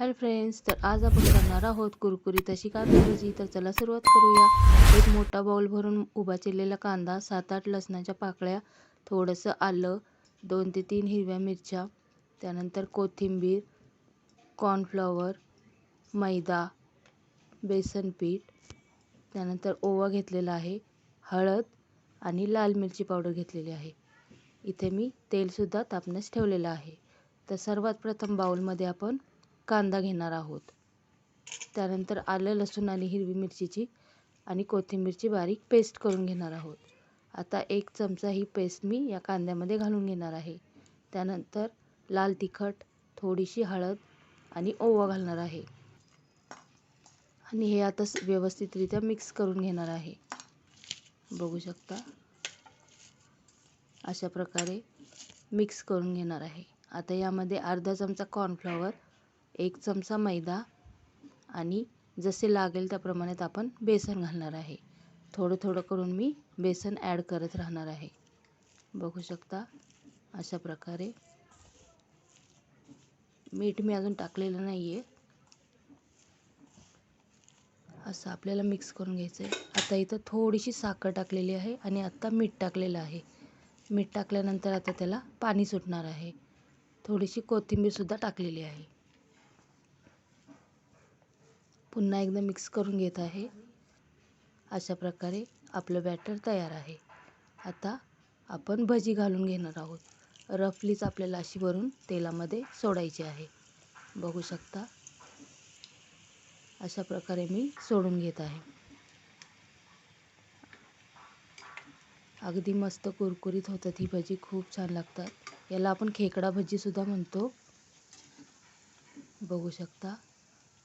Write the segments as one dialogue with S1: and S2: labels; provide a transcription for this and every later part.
S1: Hello friends तर आज आपण करणार आहोत कुरकुरीत अशी कांदा भजी तर चला सुरुवात करूया. एक मोठा बाउल भरून उभा चिरलेला कांदा सात आठ लसणाच्या पाकळ्या थोडंसं आलं दोन ते तीन हिरव्या मिरच्या त्यानंतर कोथिंबीर कॉर्नफ्लॉवर मैदा बेसन पीठ त्यानंतर ओवा घेतलेला आहे हळद आणि लाल मिरची पावडर घेतलेली आहे. इथे मी तेलसुद्धा तापण्यास ठेवलेलं आहे. तर सर्वात प्रथम बाउलमध्ये आपण कांदा घेणार आहोत. त्यानंतर आलं लसूण आणि हिरवी मिरचीची आणि कोथिंबीरची बारीक पेस्ट करून घेणार आहोत. आता एक चमचा ही पेस्ट मी या कांद्यामध्ये घालून घेणार आहे. त्यानंतर लाल तिखट थोडीशी हळद आणि ओवा घालणार आहे. आणि हे आता व्यवस्थितरित्या मिक्स करून घेणार आहे. बघू शकता? अशा प्रकारे मिक्स करून घेणार आहे. आता यामध्ये अर्धा चमचा कॉर्नफ्लॉवर एक चमचा मैदा आणि जसे लागेल त्या प्रमाणात आपण बेसन घालणार आहे. थोडं थोडं करून मी बेसन ॲड करत राहणार आहे. बघू शकता अशा प्रकारे. मीठ मी अजून टाकलेलं नाही आहे असं आपल्याला मिक्स करून घ्यायचं आहे आता इथं थोडीशी साखर टाकलेली आहे आणि आत्ता मीठ टाकलेलं आहे. मीठ टाकल्यानंतर आता त्याला पाणी सुटणार आहे. थोडीशी कोथिंबीरसुद्धा टाकलेली आहे. पुन्हा एकदा मिक्स करून घेत आहे. अशा प्रकारे आपलं बॅटर तयार आहे. आता आपण भजी घालून घेणार आहोत. रफलीच आपल्याला अशी वरून तेलामध्ये सोडायची आहे. बघू शकता. अशा प्रकारे मी सोडून घेत आहे. अगदी मस्त कुरकुरीत होतात ही भजी. खूप छान लागतात. याला आपण खेकडा भजीसुद्धा म्हणतो. बघू शकता.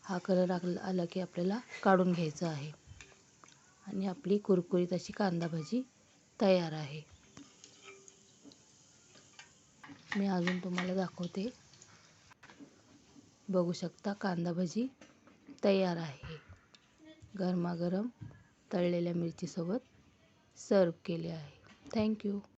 S1: हा कलर आला आला की आपल्याला काढून घ्यायचा आहे. आणि आपली कुरकुरीत अशी कांदा भाजी तयार आहे. मी अजून तुम्हाला दाखवते. बघू शकता कांदा भजी तयार आहे. गरमागरम तळलेल्या मिरचीसोबत सर्व केले आहे. थँक्यू